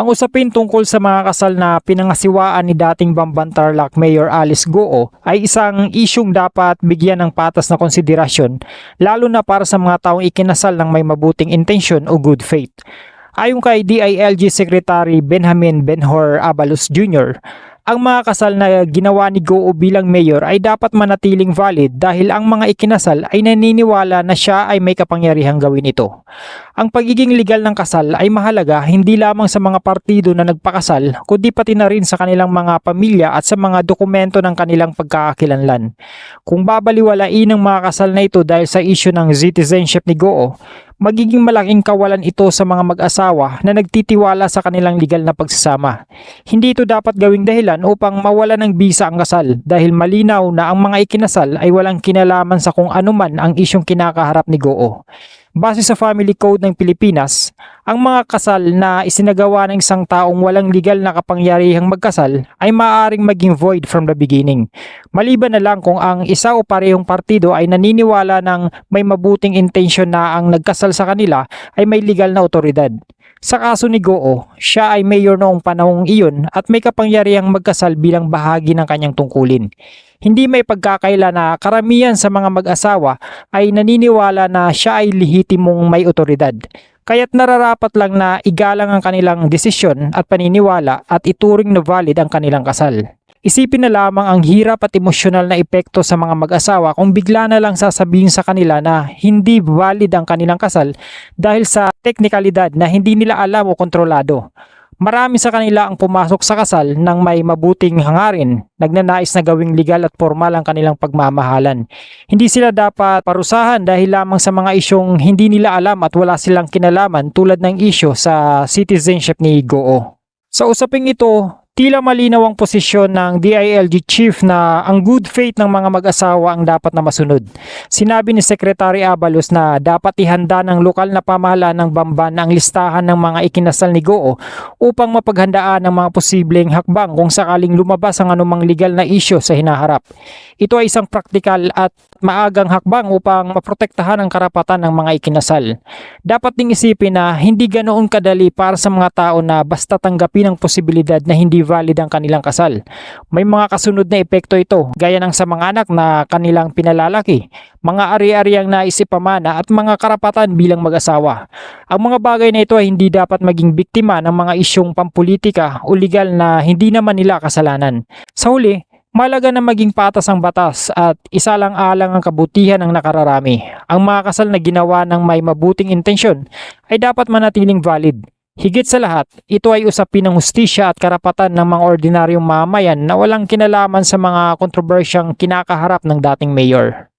Ang usapin tungkol sa mga kasal na pinangasiwaan ni dating Bamban Tarlac Mayor Alice Goo ay isang isyong dapat bigyan ng patas na konsiderasyon lalo na para sa mga taong ikinasal ng may mabuting intensyon o good faith. Ayon kay DILG Secretary Benjamin Benhor Abalos Jr., ang mga kasal na ginawa ni Goo bilang mayor ay dapat manatiling valid dahil ang mga ikinasal ay naniniwala na siya ay may kapangyarihang gawin ito. Ang pagiging legal ng kasal ay mahalaga hindi lamang sa mga partido na nagpakasal kundi pati na rin sa kanilang mga pamilya at sa mga dokumento ng kanilang pagkakakilanlan. Kung babaliwalain ang mga kasal na ito dahil sa issue ng citizenship ni Goo, magiging malaking kawalan ito sa mga mag-asawa na nagtitiwala sa kanilang legal na pagsasama. Hindi ito dapat gawing dahilan upang mawala ng bisa ang kasal dahil malinaw na ang mga ikinasal ay walang kinalaman sa kung ano man ang isyong kinakaharap ni Goo. Base sa Family Code ng Pilipinas, ang mga kasal na isinagawa ng isang taong walang legal na kapangyarihang magkasal ay maaaring maging void from the beginning. Maliban na lang kung ang isa o parehong partido ay naniniwala ng may mabuting intensyon na ang nagkasal sa kanila ay may legal na otoridad. Sa kaso ni Goo, siya ay mayor noong panahong iyon at may kapangyarihang magkasal bilang bahagi ng kanyang tungkulin. Hindi may pagkakaila na karamihan sa mga mag-asawa ay naniniwala na siya ay lehitimong may otoridad. Kaya't nararapat lang na igalang ang kanilang desisyon at paniniwala at ituring na valid ang kanilang kasal. Isipin na lamang ang hirap at emosyonal na epekto sa mga mag-asawa kung bigla na lang sasabihin sa kanila na hindi valid ang kanilang kasal dahil sa teknikalidad na hindi nila alam o kontrolado. Marami sa kanila ang pumasok sa kasal ng may mabuting hangarin, nagnanais na gawing legal at formal ang kanilang pagmamahalan. Hindi sila dapat parusahan dahil lamang sa mga isyong hindi nila alam at wala silang kinalaman tulad ng isyo sa citizenship ni Goo. Sa usaping ito, tila malinaw ang posisyon ng DILG chief na ang good faith ng mga mag-asawa ang dapat na masunod. Sinabi ni Secretary Abalos na dapat ihanda ng lokal na pamahalaan ng Bamban ang listahan ng mga ikinasal ni Goo upang mapaghandaan ang mga posibleng hakbang kung sakaling lumabas ang anumang legal na isyo sa hinaharap. Ito ay isang praktikal at maagang hakbang upang maprotektahan ang karapatan ng mga ikinasal. Dapat ding isipin na hindi ganoon kadali para sa mga tao na basta tanggapin ang posibilidad na hindi valid ang kanilang kasal. May mga kasunod na epekto ito, gaya ng sa mga anak na kanilang pinalalaki, mga ari-ariang naisipamana at mga karapatan bilang mag-asawa. Ang mga bagay na ito ay hindi dapat maging biktima ng mga isyong pampolitika o legal na hindi naman nila kasalanan. Sa huli, Malaga na maging patas ang batas at isa lang alang ang kabutihan ng nakararami. Ang mga kasal na ginawa ng may mabuting intensyon ay dapat manatiling valid. Higit sa lahat, ito ay usapin ng hustisya at karapatan ng mga ordinaryong mamayan na walang kinalaman sa mga kontrobersyang kinakaharap ng dating mayor.